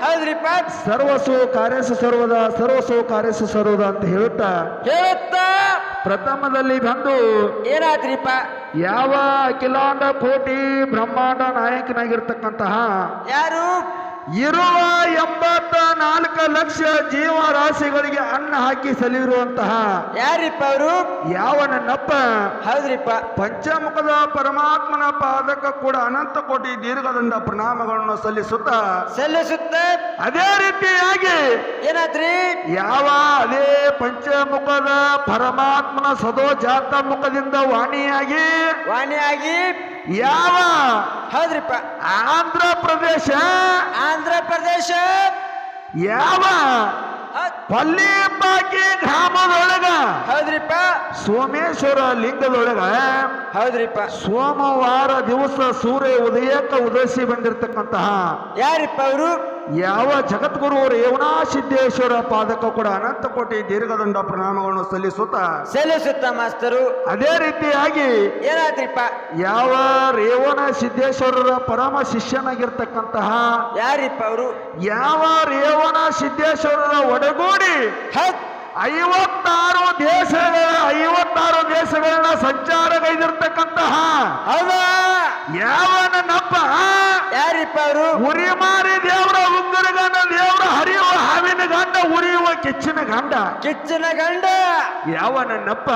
ಹೌದ್ರಿಪ್ಪ ಸರ್ವಸು ಕಾರ್ಯಸ ಸರ್ವದ ಸರ್ವಸು ಕಾರ್ಯಸ ಸರ್ವದ ಅಂತ ಹೇಳುತ್ತಾ ಹೇಳುತ್ತ? ಪ್ರಥಮದಲ್ಲಿ ಬಂದು ಏನಾದ್ರಿಪ್ಪ ಯಾವ ಅಖಿಲಾಂಡ ಕೋಟಿ ಬ್ರಹ್ಮಾಂಡ ನಾಯಕನಾಗಿರ್ತಕ್ಕಂತಹ ಯಾರು? ಇರುವ ಎಂಬತ್ತ ನಾಲ್ಕು ಲಕ್ಷ ಜೀವರಾಶಿಗಳಿಗೆ ಅನ್ನ ಹಾಕಿ ಸಲಿರುವಂತಹ ಯಾರಿಪ್ಪ ಅವರು? ಯಾವನನ್ನಪ್ಪ? ಹೌದ್ರಿಪ್ಪ. ಪಂಚಮುಖದ ಪರಮಾತ್ಮನ ಪಾದಕ ಕೂಡ ಅನಂತ ಕೋಟಿ ದೀರ್ಘದಿಂದ ಪ್ರಣಾಮಗಳನ್ನು ಸಲ್ಲಿಸುತ್ತ ಸಲ್ಲಿಸುತ್ತ? ಅದೇ ರೀತಿಯಾಗಿ ಏನಾದ್ರಿ? ಯಾವ ಅದೇ ಪಂಚಮುಖದ ಪರಮಾತ್ಮನ ಸದೋ ಜಾತ ಮುಖದಿಂದ ವಾಣಿಯಾಗಿ ವಾಣಿಯಾಗಿ ಯಾವ? ಹೌದ್ರಿಪ್ಪ. ಆಂಧ್ರ ಪ್ರದೇಶ ಆಂಧ್ರ ಪ್ರದೇಶ ಯಾವ? ಪಲ್ಲಿ ಪಲ್ಲಿಂಬಾಗಿ ಗ್ರಾಮದೊಳಗ. ಹೌದ್ರಿಪ್ಪ. ಸೋಮೇಶ್ವರ ಲಿಂಗದೊಳಗ. ಹೌದ್ರಿಪ್ಪ. ಸೋಮವಾರ ದಿವಸ ಸೂರ್ಯ ಉದಯಕ್ಕೆ ಉದಯಿಸಿ ಬಂದಿರತಕ್ಕಂತಹ ಯಾರಿಪ್ಪ ಅವರು? ಯಾವ ಜಗದ್ಗುರು ರೇವಣಾ ಸಿದ್ದೇಶ್ವರ ಪಾದಕ ಕೂಡ ಅನಂತ ಕೋಟಿ ದೀರ್ಘದಂಡ ಪ್ರಣಾಮಗಳನ್ನು ಸಲ್ಲಿಸುತ್ತ ಸಲ್ಲಿಸುತ್ತ ಮಾಸ್ತರು. ಅದೇ ರೀತಿಯಾಗಿ ಏನಾದ್ರಿಪ್ಪ? ಯಾವ ರೇವಣ ಸಿದ್ದೇಶ್ವರರ ಪರಮ ಶಿಷ್ಯನಾಗಿರ್ತಕ್ಕಂತಹ ಯಾರಿಪ್ಪ ಅವರು? ಯಾವ ರೇವಣ ಸಿದ್ದೇಶ್ವರರ ಒಡಗೂಡಿ ಐವತ್ತಾರು ದೇಶಗಳ ಐವತ್ತಾರು ದೇಶಗಳನ್ನ ಸಂಚಾರಗೈದಿರ್ತಕ್ಕಂತಹ ಯಾವ ನನ್ನಪ್ಪ ಯಾರಿಪ್ಪ ಅವರು? ಉರಿಮಾರಿ ದೇವರ ಉಗ್ಗರ ಗಂಡ ದೇವರ ಹರಿಯುವ ಹಾವಿನ ಗಂಡ ಉರಿಯುವ ಕೆಚ್ಚಿನ ಗಂಡ. ಕಿಚ್ಚನ ಗಂಡ. ಯಾವನನ್ನಪ್ಪ?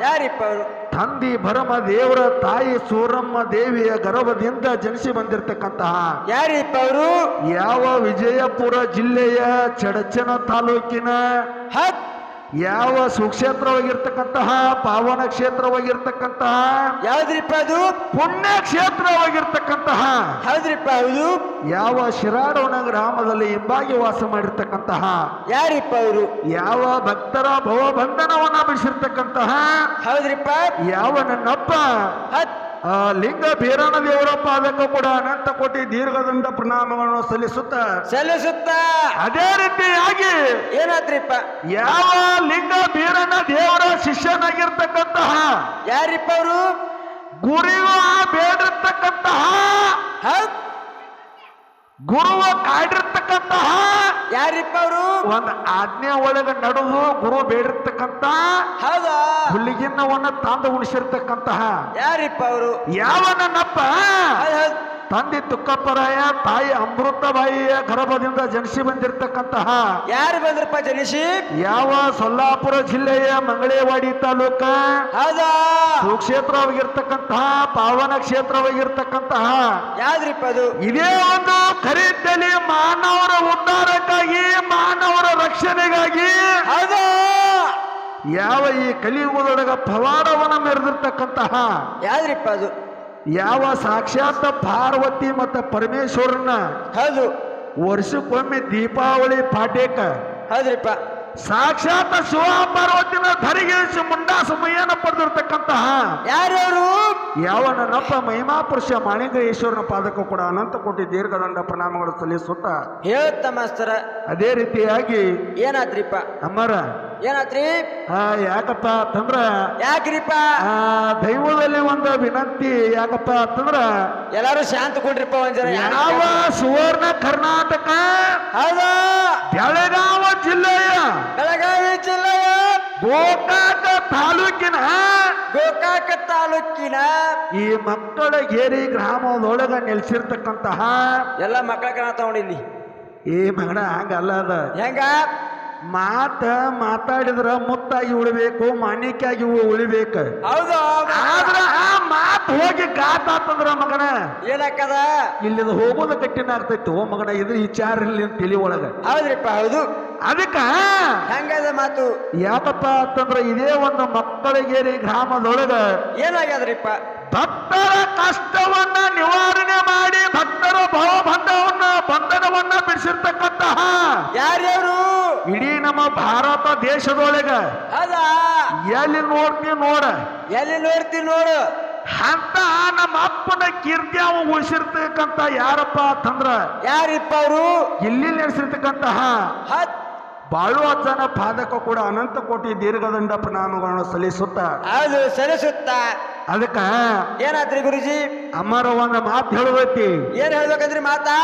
ಯಾರಿಪ್ಪ ಅವರು ತಂದಿ ಭರಮ ದೇವರ ತಾಯಿ ಸೂರಮ್ಮ ದೇವಿಯ ಗರ್ಭದಿಂದ ಜನಿಸಿ ಬಂದಿರತಕ್ಕಂತಹ ಯಾರಿಪ್ಪ ಅವರು ಯಾವ ವಿಜಯಪುರ ಜಿಲ್ಲೆಯ ಚಡಚನ ತಾಲೂಕಿನ ಹತ್ ಯಾವ ಸುಕ್ಷೇತ್ರವಾಗಿರ್ತಕ್ಕಂತಹ ಪಾವನ ಕ್ಷೇತ್ರವಾಗಿರ್ತಕ್ಕಂತಹ ಯಾವ್ದ್ರಿಪ್ಪ ಅದು? ಪುಣ್ಯ ಕ್ಷೇತ್ರವಾಗಿರ್ತಕ್ಕಂತಹ ಹೌದ್ರಿಪ್ಪ ಹೌದು ಯಾವ ಶಿರಾಡವನ ಗ್ರಾಮದಲ್ಲಿ ಹಿಂಬಾಗಿ ವಾಸ ಮಾಡಿರ್ತಕ್ಕಂತಹ ಯಾರಿಪ್ಪ ಅವರು? ಯಾವ ಭಕ್ತರ ಭವಬಂಧನವನ್ನ ಬಿಡಿಸಿರ್ತಕ್ಕಂತಹ ಹೌದ್ರಿಪ್ಪ ಯಾವ ನನ್ನಪ್ಪ ಆ ಲಿಂಗ ಬೀರಣ ದೇವರಪ್ಪ ಅದಕ್ಕೂ ಕೂಡ ಅನಂತ ಕೋಟಿ ದೀರ್ಘದಂಡ ಪ್ರಣಾಮಗಳನ್ನು ಸಲ್ಲಿಸುತ್ತ ಸಲ್ಲಿಸುತ್ತ. ಅದೇ ರೀತಿಯಾಗಿ ಏನಾದ್ರಿಪ್ಪ? ಯಾವ ಲಿಂಗ ಬೀರಣ ದೇವರ ಶಿಷ್ಯನಾಗಿರ್ತಕ್ಕಂತಹ ಯಾರಿಪ್ಪ ಅವರು? ಗುರಿವ ಬೇಡಿರ್ತಕ್ಕಂತಹ ಗುರುವ ಕಾಡಿರ್ತಕ್ಕಂತಹ ಯಾರಿಪ್ಪ ಅವರು ಒಂದು ಆಜ್ಞೆ ಒಳಗ ನಡುವು ಗುರು ಬೇಡಿರ್ತಕ್ಕಂತ ಹೌದಾ? ಹುಲ್ಲಿಗಿನ್ನವನ್ನ ತಂದು ಉಣಿಸಿರ್ತಕ್ಕಂತಹ ಯಾರಿಪ್ಪ ಅವರು ಯಾವನಪ್ಪ ತಂದೆ ತುಕ್ಕಪ್ಪರಾಯ ತಾಯಿ ಅಮೃತಬಾಯಿಯ ಗರ್ಭದಿಂದ ಜನಿಸಿ ಬಂದಿರತಕ್ಕಂತಹ ಯಾರು ಬಂದ್ರಪ್ಪ ಜನಿಸಿ? ಯಾವ ಸೊಲ್ಲಾಪುರ ಜಿಲ್ಲೆಯ ಮಂಗಳೇವಾಡಿ ತಾಲೂಕ? ಹೌದಾ? ಸುಕ್ಷೇತ್ರವಾಗಿರ್ತಕ್ಕಂತಹ ಪಾವನ ಕ್ಷೇತ್ರವಾಗಿರ್ತಕ್ಕಂತಹ ಯಾವ್ದ್ರಿಪ್ಪ ಅದು? ಇದೇ ಒಂದು ಖರೀದಿಯಲ್ಲಿ ಮಾನವರ ಉದ್ಧಾರಕ್ಕಾಗಿ ಮಾನವರ ರಕ್ಷಣೆಗಾಗಿ ಹೌದಾ? ಯಾವ ಈ ಕಲಿಯುಗದೊಳಗ ಪವಾಡವನ್ನ ಮೆರೆದಿರ್ತಕ್ಕಂತಹ ಯಾವ್ದ್ರಿಪ್ಪ ಅದು? ಯಾವ ಸಾಕ್ಷಾತ್ ಪಾರ್ವತಿ ಮತ್ತು ಪರಮೇಶ್ವರನ ಹೌದು. ವರ್ಷಕ್ಕೊಮ್ಮೆ ದೀಪಾವಳಿ ಪಾಠೇಕ ಹೌದ್ರಿಪ್ಪ. ಸಾಕ್ಷಾತ್ ಶಿವ ಪಾರ್ವತಿನ ಧರಿಗಿಳಿಸಿ ಮುಂಡಾಸ ಮೈಯನ್ನ ಪಡೆದಿರ್ತಕ್ಕಂತಹ ಯಾರು ಅವರು ಯಾವನಪ್ಪ ಮಹಿಮಾ ಪುರುಷ ಮಾಣಿಗ್ರೇಶ್ವರನ ಪಾದಕ್ಕೂ ಕೂಡ ಅನಂತ ಕೋಟಿ ದೀರ್ಘದಂಡ ಪ್ರಣಾಮಗಳು ಸಲ್ಲಿಸುತ್ತ ಹೇಳುತ್ತ ಮಾಸ್ತರ. ಅದೇ ರೀತಿಯಾಗಿ ಏನಾದ್ರಿಪ್ಪ? ಅಮ್ಮರ ಏನಾತ್ರಿ? ಆ ಯಾಕಪ್ಪ ಅಂತಂದ್ರ ಯಾಕ್ರಿಪ್ಪ? ಆ ದೈವದಲ್ಲಿ ಒಂದು ವಿನಂತಿ ಯಾಕಪ್ಪ ಅಂತಂದ್ರ ಎಲ್ಲಾರು ಶಾಂತ ಕೊಡ್ರಿಪ್ಪ ಒಂದ್ಸರ ಯಾವ ಸುವರ್ಣ ಕರ್ನಾಟಕ? ಹೌದಾ? ಬೆಳಗಾವ ಜಿಲ್ಲೆಯ ಬೆಳಗಾವಿ ಜಿಲ್ಲೆಯ ಗೋಕಾಕ ತಾಲೂಕಿನ ಗೋಕಾಕ ತಾಲೂಕಿನ ಈ ಮಕ್ಕಳ ಗ್ರಾಮದೊಳಗೆ ಗ್ರಾಮದೊಳಗ ನೆಲೆಸಿರ್ತಕ್ಕಂತಹ ಎಲ್ಲ ಮಕ್ಕಳ ಕಣ ತಗೊಂಡಿಲ್ಲಿ. ಈ ಮಗನ ಹಂಗಲ್ಲ ಅದ. ಹೆಂಗ? ಮಾತ ಮಾತಾಡಿದ್ರ ಮುತ್ತಾಗಿ ಉಳಿಬೇಕು ಮಾಣಿಕ್ಯಾಗಿ ಉಳಿಬೇಕು. ಹೌದು. ಆದ್ರ ಆ ಮಾತು ಹೋಗಿ ಕಾತಾತಂದ್ರ ಮಗನ. ಏನಕ್ಕದ ಇಲ್ಲಿಂದ ಹೋಗೋದ ಕಟ್ಟಿನ ಆಗ್ತೈತಿ ಓ ಮಗನ ಇದು ವಿಚಾರ ಇಲ್ಲಿ ಅಂತ ತಿಳಿ ಒಳಗ. ಹೌದ್ರಿಪ್ಪ ಹೌದು. ಅದಕ್ಕ ಹೆಂಗದ ಮಾತು? ಯಾಕಪ್ಪ ಅಂತಂದ್ರ ಇದೇ ಒಂದು ಮಕ್ಕಳಿಗೇರಿ ಗ್ರಾಮದೊಳಗ ಏನಾಗ್ಯದ್ರಿಪ್ಪ? ಭಕ್ತರ ಕಷ್ಟವನ್ನ ನಿವಾರಣೆ ಮಾಡಿ ಭಕ್ತರ ಭಾವಬಂಧವನ್ನ ಬಂಧನವನ್ನ ಬಿಡಿಸಿರ್ತಕ್ಕಂತಹ ಯಾರ್ಯಾರು? ಇಡೀ ನಮ್ಮ ಭಾರತ ದೇಶದೊಳಗ ಅಲ್ಲ ಎಲ್ಲಿ ನೋಡ್ತಿ ನೋಡ. ಎಲ್ಲಿ ನೋಡ್ತೀನಿ ನೋಡು. ಅಂತ ನಮ್ಮ ಅಪ್ಪನ ಕೀರ್ತಿ ಅವ ಉಳಿಸಿರ್ತಕ್ಕಂತ ಯಾರಪ್ಪ ಅಂತಂದ್ರ ಯಾರಿಪ್ಪ ಅವರು? ಇಲ್ಲಿ ನೆಲೆಸಿರ್ತಕ್ಕಂತಹ ಹತ್. ಬಾಳು ಅಜ್ಜನ ಪಾದಕ ಕೂಡ ಅನಂತ ಕೋಟಿ ದೀರ್ಘದಂಡ ಪ್ರಣಾಮಗಳನ್ನು ಸಲ್ಲಿಸುತ್ತಾ ಅದು ಸರಿಸುತ್ತ ಅದಕ್ಕ ಏನಾತ್ರಿ ಗುರುಜಿ? ಅಮ್ಮರ ಒಂದ್ ಮಾತು ಹೇಳುದೈತಿ ಏನ್ ಹೇಳ್ಬೇಕಂದ್ರಿ ಮಾತಾ?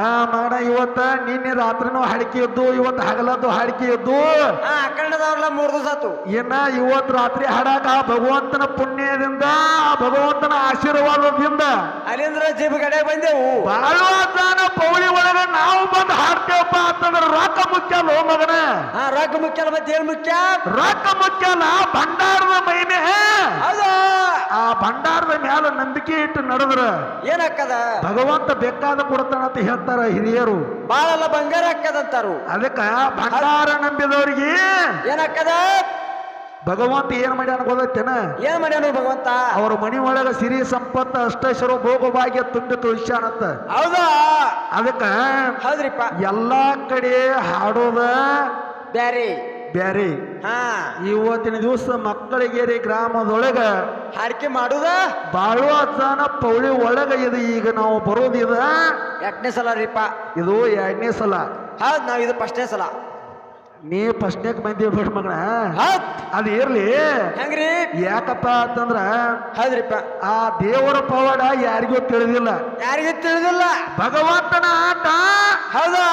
ಆ ಮಗನ ಇವತ್ತ ನಿನ್ನೆ ರಾತ್ರಿನೂ ಹಾಡಿಕೆ ಇದ್ದು ಇವತ್ತು ಹಗಲದ್ದು ಹಾಡಿಕೆ ಇದ್ದು ಹಾ ಅಖಂಡದವ್ರಲ್ಲ ಮೂರ್ ದಿವಸ ಆತು. ಇನ್ನ ಇವತ್ತು ರಾತ್ರಿ ಹಾಡಾಕ ಆ ಭಗವಂತನ ಪುಣ್ಯದಿಂದ ಆ ಭಗವಂತನ ಆಶೀರ್ವಾದದಿಂದ. ಅಲ್ಲಿಂದ್ರ ಜೀಬ್ ಕಡೆ ಬಂದೆವು. ಬಾಳುವಾದಾನ ಪೌಳಿ ಒಳಗ ನಾವು ಬಂದು ಹಾಡ್ತೇವಪ್ಪ ಅಂತಂದ್ರ ರೊಕ್ಕ ಮುಖ್ಯ ಲೋ ಮಗನ. ಹಾ ರೊಕ್ಕ ಮುಖ್ಯ ಮತ್ತೆ ಏನ್ ಮುಖ್ಯ? ರೊಕ್ಕ ಮುಖ್ಯ ಭಂಡಾರದ ಮಹಿಮೆ ಹೌದಾ ಆ ಭಂಡಾರದ ಮ್ಯಾಲ ನಂಬಿಕೆ ಇಟ್ಟು ನಡೆದ್ರ ಏನಕ್ಕದ ಭಗವಂತ ಬೇಕಾದ ಕೊಡ್ತಾನ ಅಂತ ಹೇಳ್ತಾರ ಹಿರಿಯರು. ಬಾಳೆಲ್ಲ ಬಂಗಾರ ಹಾಕದಂತಾರು ಅದಕ್ಕ ಬಂಗಾರ ನಂಬಿದವರಿಗೆ ಏನಕ್ಕದ ಭಗವಂತ ಏನ್ ಮಾಡ್ಯಾನ ಗೊತ್ತೇನ ಏನ್ ಮಾಡ್ಯಾನು ಭಗವಂತ? ಅವ್ರ ಮನಿ ಒಳಗ ಸಿರಿ ಸಂಪತ್ತ ಅಷ್ಟೈಶ್ವರ ಭೋಗ ಭಾಗ್ಯ ತುಂಬಿ ತುಳಿಸ್ಯಾನಂತ ಹೌದಾ? ಅದಕ್ಕ ಹೌದ್ರಿಪ್ಪ. ಎಲ್ಲಾ ಕಡೆ ಹಾಡೋದ ಬ್ಯಾರಿ. ಬ್ಯಾರೆ. ಹಾ. ಇವತ್ತಿನ ದಿವಸ ಮಕ್ಕಳಿಗೇರಿ ಗ್ರಾಮದೊಳಗ ಹಾಡಿಕೆ ಮಾಡುದ? ಬಾಳುವ ಜನ ಪೌಳಿ ಒಳಗ ಇದು ಈಗ ನಾವು ಬರೋದಿದ ಎರಡನೇ ಸಲ ರೀಪ? ಇದು ಎರಡನೇ ಸಲ. ಹೌದ್ ನಾವ್ ಇದು ಫಸ್ಟ್ನೇ ಸಲ. ನೀ ಫಸ್ಟ್ನೇಕ್ ಬಂದಿ ಬಿಡ್ ಮಗನ. ಹೌದ್. ಅದು ಇರ್ಲಿ. ಹೆಂಗ್ರಿ? ಯಾಕಪ್ಪ ಅಂತಂದ್ರ ಹೌದ್ರಿಪ್ಪ ಆ ದೇವರ ಪವಾಡ ಯಾರಿಗೂ ತಿಳಿದಿಲ್ಲ. ಯಾರಿಗೂ ತಿಳಿದಿಲ್ಲ. ಭಗವಂತನ ಆಟ ಹೌದಾ?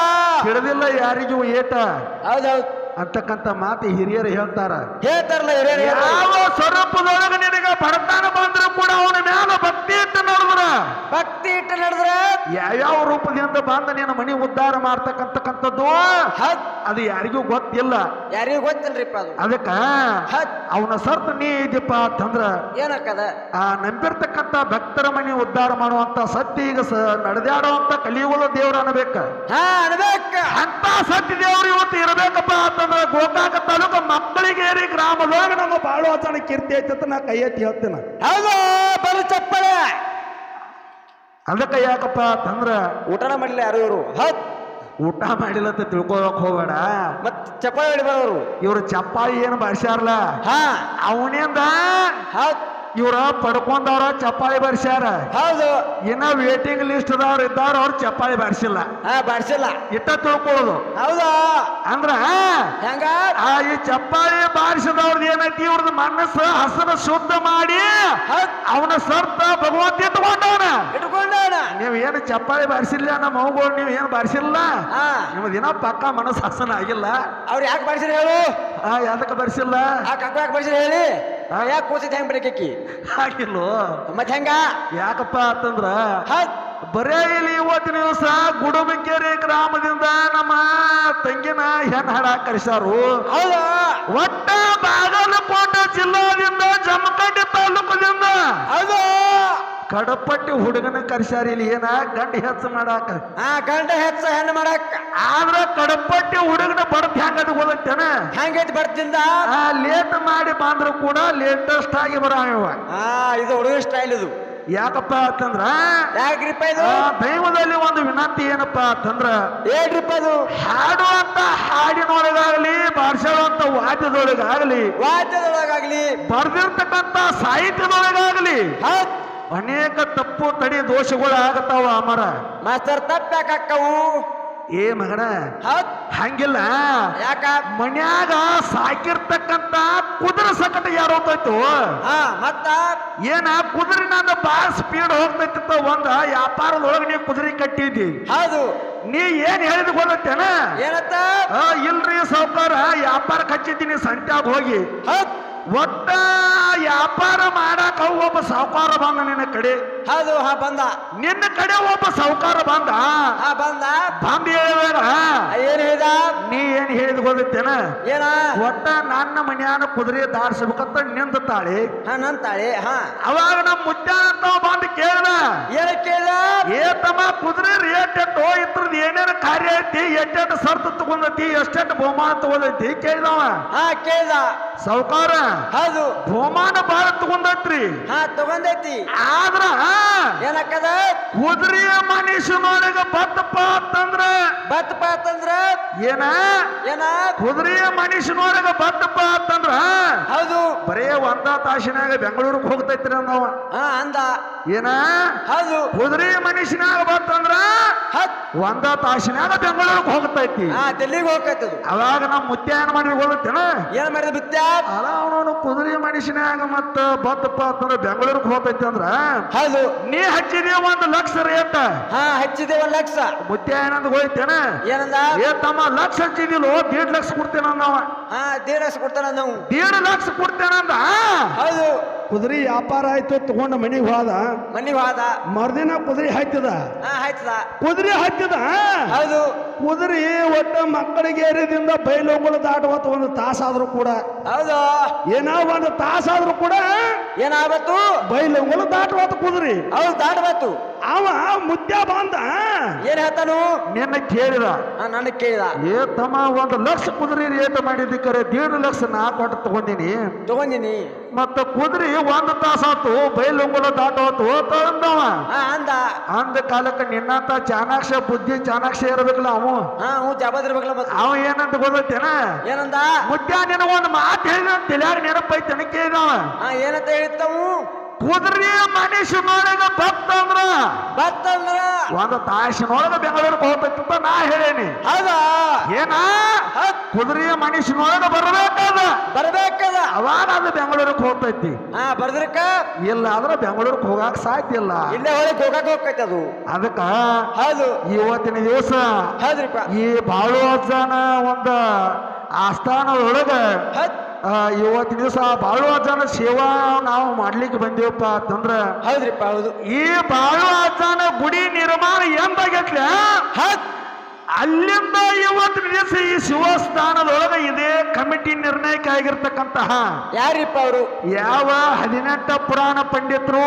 ತಿಳಿದಿಲ್ಲ ಯಾರಿಗೂ ಏಟ. ಹೌದೌದ್ ಅಂತಕ್ಕಂಥ ಮಾತು ಹಿರಿಯರು ಹೇಳ್ತಾರ. ಹೇಳ್ತಾರಲ್ಲ ಹಿರಿಯರು. ಯಾವ ಸ್ವರೂಪದೊಳಗೆ ನಿನಗೆ ಬಡತನ ಬಂದ್ರು ಕೂಡ ಅವನ ಮ್ಯಾಲ ಭಕ್ತಿ ಇಟ್ಟು ನಡೆದ್ರ? ಭಕ್ತಿ ಇಟ್ಟು ನಡೆದ್ರ? ಯಾವ್ಯಾವ ರೂಪದಿಂದ ಬಂದ ನಿನ್ನ ಮನಿ ಉದ್ಧಾರ ಮಾಡ್ತಕ್ಕಂತಕ್ಕಂಥದ್ದು ಅದು ಯಾರಿಗೂ ಗೊತ್ತಿಲ್ಲ. ಯಾರಿಗೂ ಗೊತ್ತಿಲ್ರಿಪ್ಪ ಅದು. ಅದಕ್ಕ ಅವನ ಸರ್ತ ನೀ ಇದಪ್ಪ ಅಂತಂದ್ರ ಏನಕ್ಕದ? ಆ ನಂಬಿರ್ತಕ್ಕಂಥ ಭಕ್ತರ ಮನಿ ಉದ್ಧಾರ ಮಾಡುವಂತ ಸತ್ಯ ಈಗ ಸ ನಡೆದಾಡುವಂತ ಕಲಿಯುವ ದೇವ್ರ ಅನ್ಬೇಕ. ಹಾ ಅನ್ಬೇಕ. ಅಂತ ಸತ್ಯ ದೇವರು ಇವತ್ತು ಇರಬೇಕಪ್ಪ ಅಂತಂದ್ರೆ ಗೋಕಾಕ ತಾಲೂಕು ಮಕ್ಕಳಿಗೇರಿ ಗ್ರಾಮದೊಳಗ ನಮ್ಮ ಬಾಳು ಆಚರಣೆ ಕೀರ್ತಿ ಐತೆ ಅಂತ ನಾ ಕೈ ಎತ್ತಿ ಹೇಳ್ತೇನೆ. ಹೌದಾ ಬಲು ಚಪ್ಪಳೆ. ಅದಕ್ಕೆ ಯಾಕಪ್ಪ ಅಂತಂದ್ರ ಊಟನ ಮಾಡಿಲ್ಲ ಯಾರು ಇವರು? ಹೌದ್. ಊಟ ಮಾಡಿಲ್ಲ ಅಂತ ತಿಳ್ಕೊಳಕ್ ಹೋಗೋಣ ಮತ್ ಚಪ್ಪಾಳಿ ಬರೋರು ಇವರು ಚಪ್ಪಾಳಿ ಏನು ಬರ್ಸ್ಯಾರಲ್ಲ ಹಾ. ಅವನಿಂದ ಹೌದ್. ಇವ್ರ ಪಡ್ಕೊಂಡವ್ರ ಚಪ್ಪಾಳಿ ಬರ್ಸ್ಯಾರ. ಹೌದು. ಇನ್ನ ವೇಟಿಂಗ್ ಲಿಸ್ಟ್ ದವ್ರ ಇದ್ದಾರ ಅವ್ರು ಚಪ್ಪಾಳಿ ಬರ್ಸಿಲ್ಲ. ಹಾ ಬಾಡ್ಸಿಲ್ಲ ಇಟ್ಟ ತಿಳ್ಕೊಳ್ಳೋದು ಹೌದಾ? ಅಂದ್ರ ಹೆಂಗ? ಆ ಈ ಚಪ್ಪಾಳಿ ಬಾರಿಸಿದವ್ರದ್ದು ಏನೈತಿ ಇವ್ರದ್ದು ಮನಸ್ಸು ಹಸನ ಶುದ್ಧ ಮಾಡಿ ಅವನ ಸರ್ತ ಭಗವಂತ ಇಟ್ಕೊಂಡವನ. ಇಟ್ಕೊಂಡವನ. ನೀವ್ ಏನು ಚಪ್ಪಾಳಿ ಬಾರಿಸಿಲ್ಲ ನಮ್ಮ ಮಗುಗಳು ನೀವು ಏನ್ ಬಾರಿಸಿಲ್ಲ? ಹಾ. ನಿಮ್ಮ ದಿನ ಪಕ್ಕ ಮನಸ್ಸು ಹಸನ ಆಗಿಲ್ಲ ಅವ್ರು ಯಾಕೆ ಬಾಡ್ಸಿರ ಹೇಳು? ಆ ಯಾದಕ್ಕೆ ಬರ್ಸಿಲ್ಲ? ಆ ಕಕ್ಕ ಯಾಕೆ ಹೇಳಿ? ಯಾಕೆ ಕೂಸಿದ್ ಹೆಂಗ್ ಬಿಡಕಿ ಆಗಿಲ್ಲೋ ಮತ್ ಹೆಂಗ? ಯಾಕಪ್ಪ ಅಂತಂದ್ರ ಬರೇ ಇಲ್ಲಿ ಇವತ್ತಿನ ದಿವಸ ಗುಡುಬಂಕೇರಿ ಗ್ರಾಮದಿಂದ ನಮ್ಮ ತಂಗಿನ ಹೆಣ್ ಹಾಡ ಕರೆಸಾರು ಹೌದಾ? ಒಟ್ಟ ಬಾಗಲಕೋಟೆ ಜಿಲ್ಲಾದಿಂದ ಜಮಖಂಡಿ ತಾಲೂಕದಿಂದ ಹೌದು? ಕಡಪಟ್ಟಿ ಹುಡುಗನ ಕರೆಸಾರ ಇಲ್ಲಿ ಏನ? ಗಂಡ ಹೆಚ್ಚು ಮಾಡಾಕ. ಆ ಗಂಡ ಹೆಚ್ಚ ಹೆಣ್ಣು ಮಾಡಾಕ. ಆದ್ರ ಕಡಪಟ್ಟಿ ಹುಡುಗನ ಬಡದ್ ಹೆಂಗದ ಓದತ್ತೇನ ಹಂಗೈತಿ ಬರ್ತಿಂದ ಆ ಲೇಟ್ ಮಾಡಿ ಬಂದ್ರು ಕೂಡ ಲೇಟೆಸ್ಟ್ ಆಗಿ ಬರಾವ ಆ ಇದು ಹುಡುಗ ಸ್ಟೈಲ್ ಇದು. ಯಾಕಪ್ಪ ಅಂತಂದ್ರ ಯಾಕ್ರಿಪ್ಪ ಇದು? ದೈವದಲ್ಲಿ ಒಂದು ವಿನಂತಿ ಏನಪ್ಪ ಅಂತಂದ್ರ ಏನ್ರಿಪ್ಪ ಇದು ಹಾಡುವಂತ ಹಾಡಿನೊಳಗಾಗಲಿ ಬಾರಿಸುವಂತ ವಾದ್ಯದೊಳಗಾಗಲಿ ವಾದ್ಯದೊಳಗಾಗ್ಲಿ. ಬರ್ದಿರ್ತಕ್ಕಂಥ ಸಾಹಿತ್ಯದೊಳಗಾಗ್ಲಿ ಹೌದ್. ಅನೇಕ ತಪ್ಪು ತಡಿ ದೋಷಗಳು ಆಗತ್ತಾವ ಅಮರ. ಮಾಸ್ತರ್ ತಪ್ಪಾಕವು ಏ ಮಗನ ಹಂಗಿಲ್ಲ. ಯಾಕ? ಮನ್ಯಾಗ ಸಾಕಿರ್ತಕ್ಕಂತ ಕುದುರೆ ಸಕಟ ಯಾರು ಹೋಗ್ತೈತು ಹಾ ಮತ್ತ? ಏನ ಕುದುರೆ ನಾನು ಬಾಳ ಸ್ಪೀಡ್ ಹೋಗ್ತೈತಿತ್ತ ಒಂದ ವ್ಯಾಪಾರದೊಳಗೆ ನೀವು ಕುದುರೆ ಕಟ್ಟಿದ್ದಿ. ಹೌದು. ನೀ ಏನ್ ಹೇಳಿದ್ ಗೊತ್ತೇನ ಏನತ್ತ ಇಲ್ರಿ ಸಾವುಕಾರ ವ್ಯಾಪಾರ ಹಚ್ಚಿದ್ದೀನಿ ಸಂತ್ಯಾಗ ಹೋಗಿ. ಹೌದ್. ಒಟ್ಟ ವ್ಯಾಪಾರ ಮಾಡಾಕ ಒಬ್ಬ ಸಾಹುಕಾರ ಬಂದ ನಿನ್ನ ಕಡೆ. ಹೌದು ಹಾ ಬಂದ. ನಿನ್ನ ಕಡೆ ಒಬ್ಬ ಸಾಹುಕಾರ ಬಂದ. ಹಾ ಬಂದ. ಬಂದ ಹೇಳಿದಾಗ ಏನ್ ಹೇಳಿದ? ನೀ ಏನ್ ಹೇಳಿದ್ ಗೊತ್ತೇನ ಏನ? ಒಟ್ಟ ನನ್ನ ಮನ್ಯಾನ ಕುದುರೆ ದಾರ್ಸ್ಬೇಕಂತ ನಿಂದ ತಾಳಿ. ಹಾ ನಂತಾಳೆ ಹಾ. ಅವಾಗ ನಮ್ಮ ಮುದ್ದ ಅಂತ ಬಂದು ಕೇಳ್ದ. ಏನ ಕೇಳಿದ? ಏ ತಮ್ಮ ಕುದುರೆ ರೇಟ್ ಎಟ್ಟು ಇದ್ರದ್ದು ಏನೇನು ಕಾರ್ಯ ಐತಿ ಎಷ್ಟೆಷ್ಟು ಸರ್ತು ತಗೊಂಡೈತಿ ಎಷ್ಟೆಷ್ಟು ಬಹುಮಾನ ತಗೊಂಡೈತಿ ಕೇಳಿದವ? ಹಾ ಕೇಳ್ದ. ಸಾವುಕಾರ ಹೌದು. ಬಹುಮಾನ ಬಾಳ ತಗೊಂಡೈತ್ರಿ. ಹಾ ತಗೊಂಡೈತಿ. ಆದ್ರ ಏನಕ್ಕದ? ಕುದುರೆಯ ಮನುಷ್ಯನೊಳಗ ಬತ್ತಪ್ಪ ಅಂತಂದ್ರ ಬತ್ತಪ್ಪ ಅಂತಂದ್ರ ಏನ? ಏನ? ಕುದುರೆಯ ಮನುಷ್ಯನೊಳಗ ಬತ್ತಪ್ಪ ಅಂತಂದ್ರ ಹೌದು. ಬರೇ ಒಂದ ತಾಸಿನಾಗ ಬೆಂಗಳೂರಿಗೆ ಹೋಗ್ತೈತ್ರಿ ಅಂದವ ಹಾ ಅಂದ. ಏನ? ಹೌದು. ಕುದುರೆ ಮನುಷ್ಯನಾಗ ಬತ್ತಂದ್ರ ಹತ್ ಒಂದ ತಾಸಿನಾಗ ಬೆಂಗಳೂರಿಗೆ ಹೋಗ್ತೈತಿ. ಡೆಲ್ಲಿಗೆ ಹೋಗ್ತೈತಿ ಅವಾಗ ನಮ್ಮ ಮುತ್ಯ ಏನ್ ಮಾಡಿದ್ವಿ ಗೊತ್ತೇನ ಏನ್ ಮಾಡಿದ ಬಿತ್ಯ ಅಲ್ಲ ಅವನು ಕುದುರೆ ಮನುಷ್ಯನಾಗ ಮತ್ತ ಬತ್ತಪ್ಪ ಅಂತಂದ್ರೆ ಬೆಂಗಳೂರಿಗೆ ಹೋಗ್ತೈತಿ ಅಂದ್ರ ಹೌದು. ನೀ ಹಚ್ಚಿದೀಯ ಒಂದ್ ಲಕ್ಷ ರೇಟ್. ಹಾ ಹಚ್ಚಿದೆ ಒಂದ್ ಲಕ್ಷ. ಮುತ್ಯ ಏನಂದ್ ಹೋಯ್ತೇನ? ಏನಂದ? ಏ ತಮ್ಮ ಲಕ್ಷ ಹಚ್ಚಿದಿಲ್ಲೋ? ದೇಡ್ ಲಕ್ಷ ಕೊಡ್ತೇನೆ ಅಂದವ ಹಾ ದೇಡ್ ಲಕ್ಷ ಕೊಡ್ತಾನ ನಾವು ದೇಡ್ ಲಕ್ಷ ಕೊಡ್ತೇನಂದ? ಹೌದು. ಕುದುರೆ ವ್ಯಾಪಾರ ಆಯ್ತು ತಗೊಂಡ ಮನಿಗೆ ಹೋದ. ಮನೆಗೆ ಹೋದ. ಮರ್ದಿನ ಕುದುರೆ ಹತ್ತಿದ ಹಾ ಆಯ್ತದ ಕುದುರೆ ಹತ್ತಿದ ಹೌದು. ಕುದುರೆ ಒಟ್ಟ ಮಕ್ಕಳಿಗೆ ಏರಿದಿಂದ ಬೈಲೊಂಗುಳ ದಾಟುವತ್ತು ಒಂದು ತಾಸಾದ್ರೂ ಕೂಡ. ಹೌದು. ಏನೋ ಒಂದು ತಾಸಾದ್ರೂ ಕೂಡ ಏನಾಗತ್ತು ಬೈಲೊಂಗುಳ ದಾಟುವತ್ತು ಕುದ್ರಿ. ಹೌದು ದಾಟಬಾತು ಅವ ಮುದ್ದೆ ಬಂದ. ಏನ್ ಹೇಳ್ತಾನು? ನಿನ್ನ ಕೇಳಿದ. ನನ್ನ ಕೇಳಿದ. ಏ ತಮ್ಮ ಒಂದು ಲಕ್ಷ ಕುದುರೆ ರೇಟ್ ಮಾಡಿದ್ದಕ್ಕರೆ ದೇಡು ಲಕ್ಷ ನಾ ಕೊಟ್ಟು ತಗೊಂಡಿನಿ. ತಗೊಂಡಿನಿ. ಮತ್ತ ಕುದುರೆ ಒಂದು ತಾಸಾತು ಬೈಲುಂಗುಲ ದಾಟೋತು ಅಂದವ. ಹಾ ಅಂದ. ಅಂದ ಕಾಲಕ್ಕೆ ನಿನ್ನಂತ ಚಾಣಾಕ್ಷ ಬುದ್ಧಿ ಚಾಣಾಕ್ಷ ಇರಬೇಕಲ್ಲ ಅವು. ಅವು ಜವಾಬ್ದಾರಿ ಜಬದಿರ್ಬೇಕಲ್ಲ ಅವ ಏನಂತ ಗೊತ್ತೇನ ಏನಂದ? ಮುದ್ದ ನಿನಗೊಂದು ಮಾತು ಹೇಳಿದ ತಿಳಿಯಾರ ನೆನಪೈತೆ ಕೇಳಿದವ ಏನಂತ ಏನಂತ ಹೇಳಿತ್ತವು ಕುದುರೆ ಮಾಡಿದ ಭಕ್ತ ಅಂದ್ರ? ಬತ್ತಂದ್ರ ಒಂದು ತಾಸಿನೊಳಗ ಹೋಗ್ಬೇಕು ಹೋಗ್ಬೇಕಂತ ನಾ ಹೇಳೇನಿ. ಅದ ಏನ? ಕುದುರೆಯ ಕುದುರೆ ಮನುಷ್ಯನೊಳಗ ಬರ್ಬೇಕದ? ಬರ್ಬೇಕದ? ಅವಾಗ ಅದು ಬೆಂಗಳೂರಿಗೆ ಹೋಗ್ತೈತಿ. ಹಾ ಬರ್ದ್ರಕ ಇಲ್ಲ ಅಂದ್ರೆ ಬೆಂಗಳೂರಿಗೆ ಹೋಗಾಕ ಸಾಧ್ಯ ಇಲ್ಲ. ಇಲ್ಲೇ ಹೊಳೆ ಹೋಗಾಕ ಹೋಗ್ತೈತೆ ಅದು. ಅದಕ್ಕ ಹೌದು. ಇವತ್ತಿನ ದಿವಸ ಹೌದ್ರಿಪ್ಪ ಈ ಬಾಳು ಅಜ್ಜನ ಒಂದ ಆಸ್ಥಾನದೊಳಗ ಹತ್ತು ಇವತ್ತಿನ ದಿವಸ ಬಾಳು ಜನ ಸೇವಾ ನಾವು ಮಾಡ್ಲಿಕ್ಕೆ ಬಂದೇವಪ್ಪ ಅಂತಂದ್ರೆ ಹೌದ್ರಿಪ್ಪ ಹೌದು. ಈ ಬಾಳು ಜನ ಗುಡಿ ನಿರ್ಮಾಣ ಎಂದಾಗೈತ್ಲೆ ಅಲ್ಲಿಂದ ಇವತ್ತಿನ ದಿವಸ ಈ ಶಿವಸ್ಥಾನದೊಳಗೆ ಇದೇ ಕಮಿಟಿ ನಿರ್ಣಯಕ್ಕೆ ಆಗಿರ್ತಕ್ಕಂತಹ ಯಾರಿಪ್ಪ ಅವರು? ಯಾವ ಹದಿನೆಂಟ ಪುರಾಣ ಪಂಡಿತರು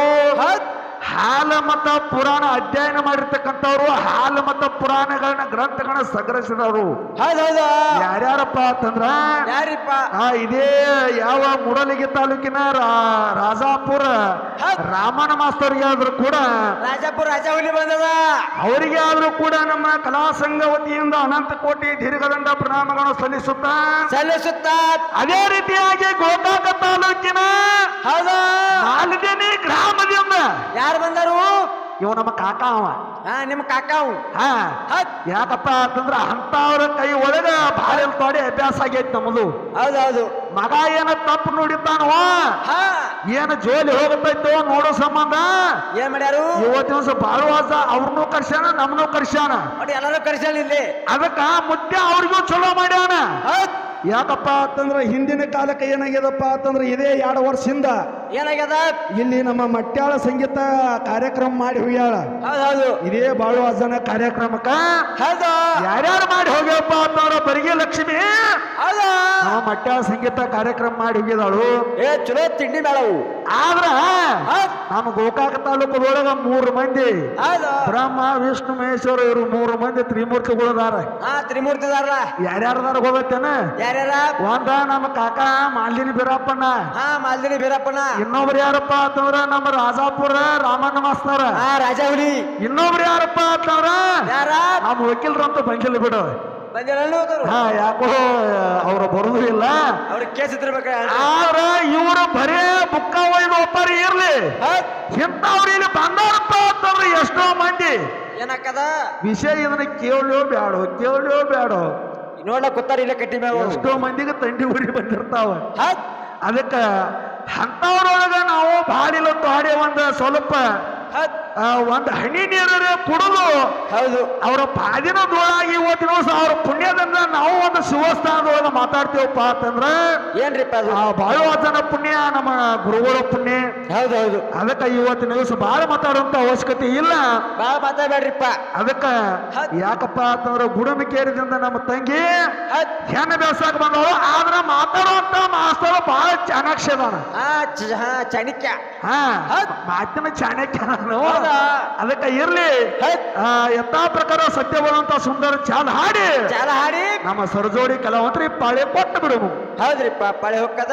ಹೌದ್ ಹಾಲ ಮತ ಪುರಾಣ ಅಧ್ಯಯನ ಮಾಡಿರ್ತಕ್ಕಂಥವ್ರು ಹಾಲು ಮತ ಪುರಾಣಗಳನ್ನ ಗ್ರಂಥಗಳನ್ನ ಸಂಗ್ರಹಿಸಿದವರು. ಯಾರ್ಯಾರಪ್ಪ ಅಂತಂದ್ರ? ಯಾರಿಪ್ಪ? ಇದೇ ಯಾವ ಮೂಡಲಗಿ ತಾಲೂಕಿನ ರಾಜಾಪುರ. ರಾಮನ ಮಾಸ್ತರ್ಗೆ ಆದ್ರೂ ಕೂಡ ರಾಜಾಪುರ ರಾಜಾವಲಿ ಬಂದದ. ಅವರಿಗೆ ಆದ್ರೂ ಕೂಡ ನಮ್ಮ ಕಲಾ ಸಂಘ ವತಿಯಿಂದ ಅನಂತ ಕೋಟಿ ದೀರ್ಘದಂಡ ಪ್ರಣಾಮಗಳನ್ನು ಸಲ್ಲಿಸುತ್ತಾ. ಸಲ್ಲಿಸುತ್ತ. ಅದೇ ರೀತಿಯಾಗಿ ಗೋಕಾಕ ತಾಲೂಕಿನ ಹೌದಾ. ಗ್ರಾಮದಿಂದ ಯಾರು ಬಂದರು? ಇವ ನಮ್ಮ ಕಾಕ ಅವ. ಹಾ ನಿಮ್ಮ ಕಾಕಾವು ಹಾ ಯಾಕಪ್ಪ ಯಾಕಪ್ಪ ಅಂತಂದ್ರ ಅಂತವ್ರ ಕೈ ಒಳಗ ಭಾಳ ತೋಡಿ ಅಭ್ಯಾಸ ಆಗೈತಿ ನಮ್ಮದು ಹೌದೌದು. ಮಗ ಏನ ತಪ್ಪು ನೋಡಿದ್ದಾನೋ? ಹಾ. ಏನ ಜೋಲಿ ಹೋಗುತ್ತೈತೋ ನೋಡೋ ಸಂಬಂಧ? ಏನ್ ಮಾಡ್ಯಾರು? ಇವತ್ತಿನ ದಿವಸ ಬಾಳುವಾಸ ಅವ್ರನ್ನೂ ಕರ್ಸ್ಯಾನ ನಮ್ಮನ್ನೂ ಕರ್ಸ್ಯಾನ. ನೋಡಿ ಎಲ್ಲರೂ ಕರ್ಸಲ್ಲ ಇಲ್ಲಿ. ಅದಕ್ಕ ಮುದ್ದೆ ಅವ್ರಿಗೂ ಚಲೋ ಮಾಡ್ಯಾನ. ಹೌದ್. ಯಾಕಪ್ಪ ಅಂತಂದ್ರೆ ಹಿಂದಿನ ಕಾಲಕ್ಕೆ ಏನಾಗ್ಯದಪ್ಪ ಅಂತಂದ್ರೆ ಇದೇ ಎರಡು ವರ್ಷದಿಂದ ಏನಾಗ್ಯದ? ಇಲ್ಲಿ ನಮ್ಮ ಮಟ್ಯಾಳ ಸಂಗೀತ ಕಾರ್ಯಕ್ರಮ ಮಾಡಿ ಹೋಗ್ಯಾಳ. ಹೌದ್ ಇದೇ ಬಾಳು ಅಜ್ಜನ ಕಾರ್ಯಕ್ರಮಕ್ಕ ಹೌದು. ಯಾರ್ಯಾರು ಮಾಡಿ ಹೋಗ್ಯಪ್ಪ ಅಂತಂದ್ರ ಬರಿಗೆ ಲಕ್ಷ್ಮಿ. ಅಲ್ಲ ನಮ್ಮ ಮಟ್ಯಾಳ ಸಂಗೀತ ಕಾರ್ಯಕ್ರಮ ಮಾಡಿ ಹೋಗಿದಾಳು. ಏ ಚಲೋ ತಿಂಡಿ ಮೇಳವು. ಆದ್ರ ನಮ್ಮ ಗೋಕಾಕ ತಾಲೂಕದೊಳಗ ಮೂರು ಮಂದಿ. ಬ್ರಹ್ಮ ವಿಷ್ಣು ಮಹೇಶ್ವರ ಇವರು ಮೂರು ಮಂದಿ ತ್ರಿಮೂರ್ತಿಗಳದಾರ. ತ್ರಿಮೂರ್ತಿ ತ್ರಿಮೂರ್ತಿದಾರ ಯಾರ್ಯಾರದಾರ ಹೋಗತ್ತೇನ? ಯಾರ್ಯಾರ? ಒಂದ ನಮ್ಮ ಕಾಕ ಮಾಲಿನಿ ಬೀರಪ್ಪಣ್ಣ. ಹಾ ಮಾಲ್ದಿನಿ ಬೀರಪ್ಪನ ಇನ್ನೊಬ್ರು ಯಾರಪ್ಪ ಅಂತಂದ್ರ ನಮ್ಮ ರಾಜಾಪುರ ರಾಮಣ್ಣ ಮಾಸ್ತಾರ ಹಾ ರಾಜ ಹುಲಿ ಇನ್ನೊಬ್ರು ಯಾರಪ್ಪ ಅಂತಂದ್ರ ಯಾರ? ನಮ್ಮ ಅಂತ ಬಂದಿಲ್ಲ ಬಿಡು. ಬಂದಿಲ್ಲ ಹಾ ಯಾಕೋ ಅವ್ರು ಬರುದು ಇಲ್ಲ. ಅವ್ರಿಗೆ ಕೇಸ್ ಆದ್ರ ಇವರು ಬರೇ ಬುಕ್ಕ ಒಯ್ದು ಒಬ್ಬರು ಇರ್ಲಿ. ಇಂಥವ್ರು ಇಲ್ಲಿ ಬಂದಾರಪ್ಪ ಅಂತಂದ್ರೆ ಎಷ್ಟೋ ಮಂದಿ. ಏನಕ್ಕದ? ವಿಷಯ ಇದನ್ನ ಕೇಳೋ ಬ್ಯಾಡೋ ಕೇಳೋ ಬ್ಯಾಡೋ. ನೋಡ್ಲಕ್ ಕೂತಾರ ಇಲ್ಲ ಕಟ್ಟಿ ಮೇಲೆ. ಎಷ್ಟೋ ಮಂದಿಗೆ ತಂಡಿ ಉರಿ ಬಂದಿರ್ತಾವ ಅದಕ್ಕ ಅಂತವ್ರೊಳಗ ನಾವು ಬಾಡಿಲು ತಾಡಿ ಒಂದು ಸ್ವಲ್ಪ ಆ, ಒಂದು ಹನಿ ನೀರು ಕುಡಿದು ಹೌದು. ಅವರ ಪಾದಿನ ಧೂಳಾಗಿ ಇವತ್ತಿನ ದಿವಸ ಅವ್ರ ಪುಣ್ಯದಿಂದ ನಾವು ಒಂದು ಶಿವಸ್ಥಾನದೊಳಗೆ ಮಾತಾಡ್ತೇವಪ್ಪ ಅಂತಂದ್ರ ಏನ್ರಿಪ್ಪ ಅದು? ಆ ಪುಣ್ಯ ನಮ್ಮ ಗುರುಗಳ ಪುಣ್ಯ. ಹೌದು ಹೌದು. ಅದಕ್ಕೆ ಇವತ್ತಿನ ದಿವಸ ಬಹಳ ಮಾತಾಡುವಂತ ಅವಶ್ಯಕತೆ ಇಲ್ಲ. ಬಾಳ ಮಾತಾಡ್ಬೇಡ್ರಿಪ್ಪ. ಅದಕ್ಕ ಯಾಕಪ್ಪ ಅಂತಂದ್ರ ಗುಡಮಿಕೇರಿದಿಂದ ನಮ್ಮ ತಂಗಿ ಹೆಣ್ಣು ಬೇಸಾಕ ಬಂದವಳು ಆದ್ರ ಮಾತಾಡುವಂತ ಮಾಸ್ತರು ಬಹಳ ಚಾಣಾಕ್ಷ ಅದಾನ. ಹಾ ಚ- ಹಾ ಚಾಣಕ್ಯ. ಹಾ ಮಾತಿನ ಚಾಣಕ್ಯ ಅದಾನು. ಅದಕ್ಕೆ ಇರ್ಲಿ. ಯಥಾ ಪ್ರಕಾರ ಸತ್ಯವಂತ ಸುಂದರ ಚಾಲ ಹಾಡಿ. ಚಾಲ ಹಾಡಿ. ನಮ್ಮ ಸರಜೋಡಿ ಕಲಾವಂತರಿ ಪಾಳೆ ಕೊಟ್ಟು ಬಿಡುವು ಹೌದ್ರಿಪ್ಪ ಪಾಳೆ ಹೋಗ್ಕದ